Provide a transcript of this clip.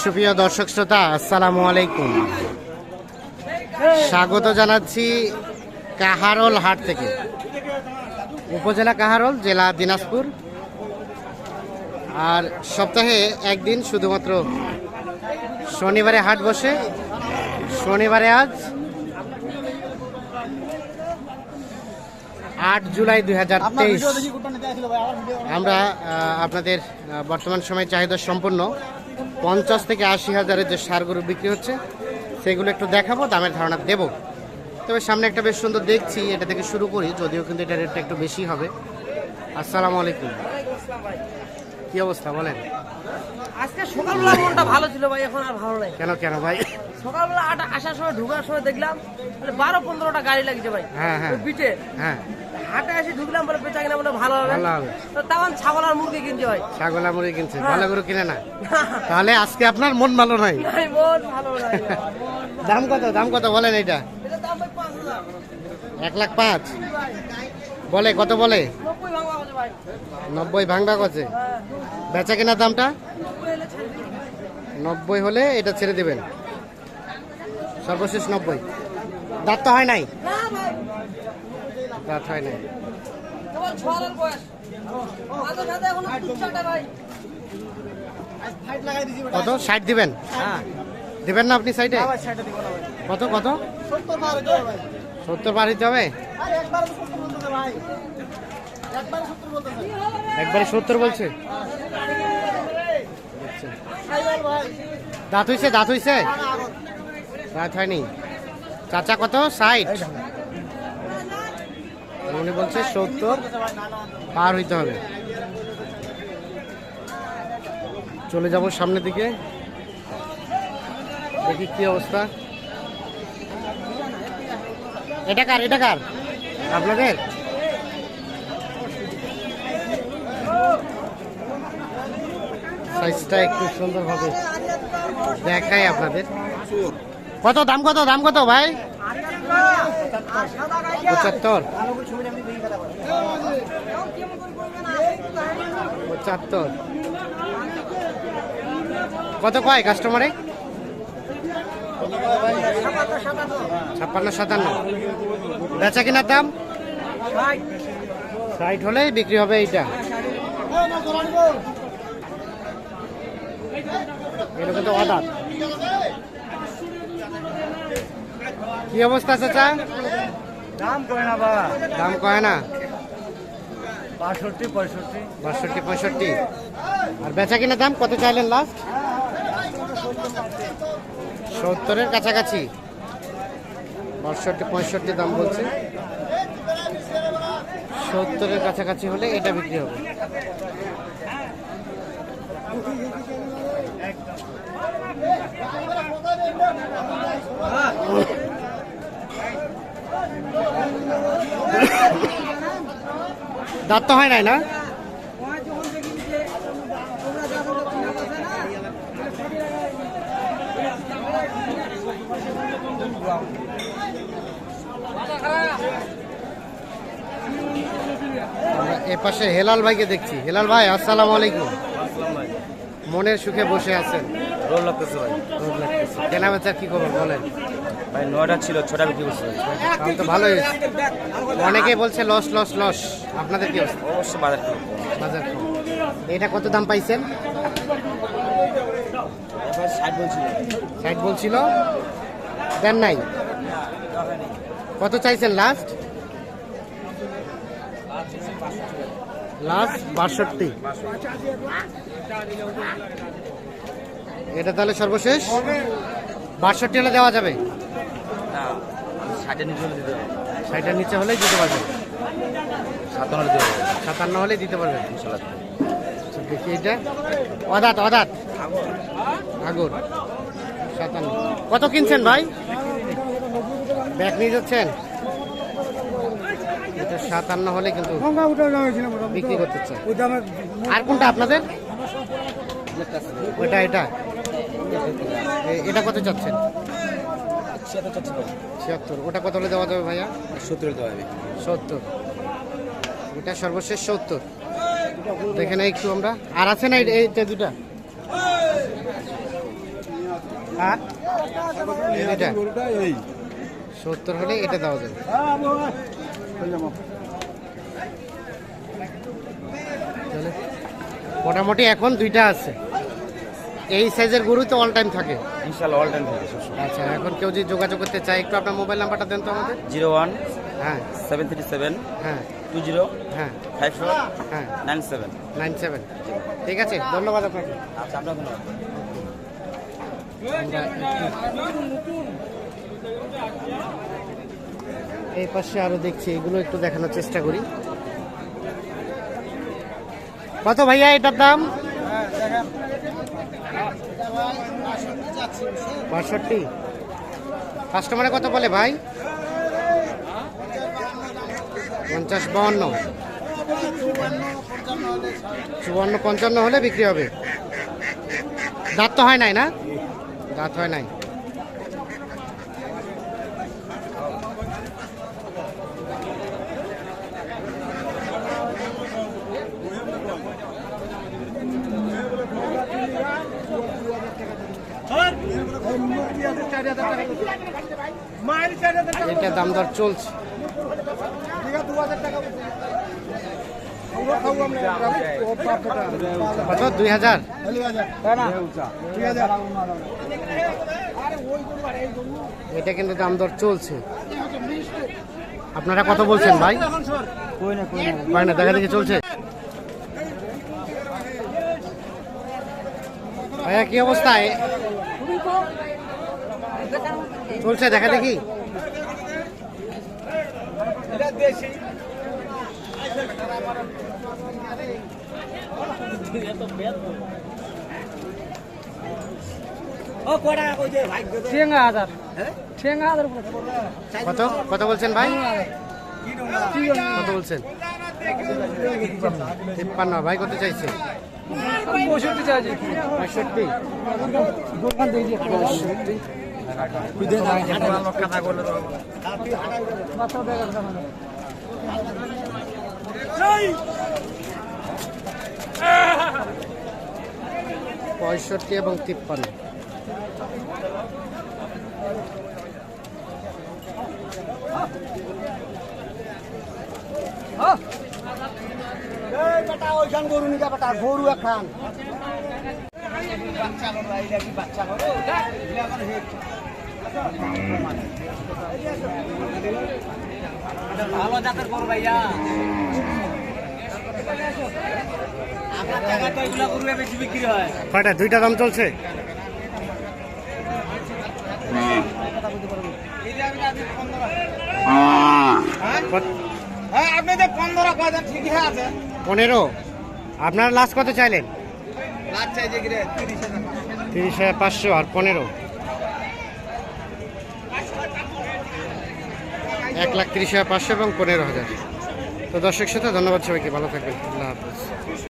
সুপ্রিয় দর্শক শ্রোতা, আসসালামু আলাইকুম। স্বাগত জানাচ্ছি কাহারল হাট থেকে। উপজেলা কাহারল, জেলা দিনাজপুর। আর সপ্তাহে একদিন শুধুমাত্র শনিবারে হাট বসে। শনিবারে আজ আট জুলাই দুই হাজার তেইশ। আমরা আপনাদের বর্তমান সময় চাহিদা সম্পন্ন পঞ্চাশ থেকে আশি হাজারের যে সারগুলো বিক্রি হচ্ছে সেগুলো একটু দেখাবো দামের ধারণা দেব। তবে সামনে একটা বেশ সুন্দর দেখছি এটা থেকে শুরু করি যদিও কিন্তু এটা রেটটা একটু বেশি হবে। আসসালামু আলাইকুম। কি অবস্থা বলেন? আজকে সকালবেলা মনটা ভালো ছিল ভাই এখন আর ভালো নাই। কেন কেন ভাই? সকালবেলা আটা আসার সময় ঢুকার সময় দেখলাম বারো পনেরোটা গাড়ি লাগছে ভাই হ্যাঁ হ্যাঁ। বিটে হ্যাঁ। হাটে এসে ঢুকলাম বলে বেচা কিনা বলে ভালো হবে। ভালো হবে। তো তখন ছাগল আর মুরগি কিনছে ভাই ছাগল মুরগি কিনছে ভালো করে কিনে না। তাহলে আজকে আপনার মন ভালো নাই। মন ভালো নাই। দাম কত দাম কত বলেন এটা? এক লাখ পাঁচ। বলে কত বলে? নব্বই ভাঙবা কছে হ্যাঁ। বেচা কেনার দামটা। নব্বই হলে এটা ছেড়ে দেবেন। সর্বশেষ নব্বই। দাঁত তো হয় নাই? দাঁত হয় নাই। কত? ষাট দিবেন? হ্যাঁ। দিবেন না আপনি সাইডে কত কত? সত্তর পার হইতে হবে? একবারে সত্তর বলছে? আচ্ছা। দাঁত হইছে দাঁত হইছে? দাঁত হয়নি। চাচা কত? ষাট। উনি বলছে সত্তর পার হইতে হবে। চলে যাব সামনের দিকে। দেখি কি অবস্থা। এটা কার এটা কার? আপনাদের? সাইজটা একটু সুন্দরভাবে দেখাই আপনাদের। কত দাম কত দাম কত ভাই? পঁচাত্তর। পঁচাত্তর। কত কয় কাস্টমারে ছাপ্পান্ন, সাতান্ন। বেচা কিনার দাম? ষাট হলেই বিক্রি হবে এইটা। এটা কিন্তু অদাত কি অবস্থা চাচা দাম করে না বাবা? দাম কয় না? বাষট্টি পঁয়ষট্টি। বাষট্টি পঁয়ষট্টি। আর বেচা কিনা দাম কত চাইলেন লাস্ট সত্তরের কাছাকাছি। বাষট্টি পঁয়ষট্টি দাম বলছে। সত্তরের কাছাকাছি হলে এটা বিক্রি হবে। দাঁত তো হয় নাই না? এ পাশে হেলাল ভাইকে দেখছি। হেলাল ভাই আসসালামু আলাইকুম। মনের সুখে বসে আছেন। রোল লাগতেছে ভাই। রোদ লাগতেছে। কেনা বেচার কি খবর বলেন? ভাই নয়টা ছিল ছটা বিক্রি করছে তো ভালোই অনেকেই বলছে লস লস লস আপনাদের কি অবস্থা? অবশ্য বাজার বাজার এটা কত দাম পাইছেন? ষাট বলছিল। ষাট বলছিল। দেন নাই? কত চাইছেন লাস্ট লাস্ট বাষট্টি। এটা তাহলে সর্বশেষ? বাষট্টি হলে দেওয়া যাবে। ষাটের নিচে হলে দিতে হবে ষাটের নিচে হলেই দিতে পারবেন। সাতান্ন হলে দিতে হবে সাতান্ন হলেই দিতে পারবেন। ইনশাল্লাহ আচ্ছা, দেখি এটা অদাত অদাত। আগুর সাতান্ন। কত কিনছেন ভাই? ব্যাগ নিয়ে যাচ্ছেন? এটা সাতান্ন হলে কিন্তু বিক্রি করতে আর কোনটা আপনাদের? ওইটা এটা। এটা কত চাচ্ছেন? ছিয়াত্তর চাচ্ছি ভাই ছিয়াত্তর। ওটা কত হলে দেওয়া যাবে ভাইয়া? সত্তর দেওয়া হবে সত্তর। ওটা সর্বশেষ সত্তর। দেখে নেই একটু আমরা। আর আছে না এই- এইটা দুটা? আর সত্তর হলে এটা দেওয়া যাবে। মোটামুটি এখন দুইটা আছে। এই সাইজের গরু তো অল টাইম থাকে। ইনশাল্লাহ অল টাইম থাকে আচ্ছা এখন কেউ যদি যোগাযোগ করতে চায় একটু আপনার মোবাইল নাম্বারটা দেন তো আমাদের। জিরো ওয়ান হ্যাঁ। সেভেন থ্রি সেভেন হ্যাঁ। টু জিরো হ্যাঁ। ফাইভ ফোর হ্যাঁ। Nine seven. Nine seven. ঠিক আছে ধন্যবাদ আপনাকে। আচ্ছা আপনার ধন্যবাদ। এই পাশে আরও দেখছি এগুলো একটু দেখানোর চেষ্টা করি। কত ভাইয়া এটার দাম? বাষট্টি। কাস্টমারে কত বলে ভাই? পঞ্চাশ বাউন্ন। চুয়ান্ন, পঞ্চান্ন হলে বিক্রি হবে। দাঁত তো হয় নাই না? দাঁত হয় নাই। এটা দাম দর চলছে। কত দুই হাজার এটা কিন্তু দাম দর চলছে। আপনারা কত বলছেন ভাই? ভাই না দেখা দেখি চলছে। ভাইয়া কি অবস্থা? এ- চলছে দেখা দেখি। কত? কত বলছেন ভাই? কত বলছেন? তিপ্পান্ন। ভাই কত চাইছে? পঁয়ষট্টি পঁয়ষট্টি। পঁয়ষট্টি এবং তিপ্পান্ন। ভালো জাতের গরু ভাইয়া আপনার টাকা তো এগুলো গরু হয় কয়টা? দুইটা দাম চলছে? হ্যাঁ আপনি পনেরো কথা ঠিকই আছে। পনেরো? আপনারা লাস্ট কত চাইলেন? তিরিশ হাজার পাঁচশো আর পনেরো? এক লাখ ত্রিশ হাজার পাঁচশো এবং পনেরো হাজার। তো দর্শক সাথে ধন্যবাদ সবাইকে। ভালো থাকবেন। আল্লাহ হাফিজ।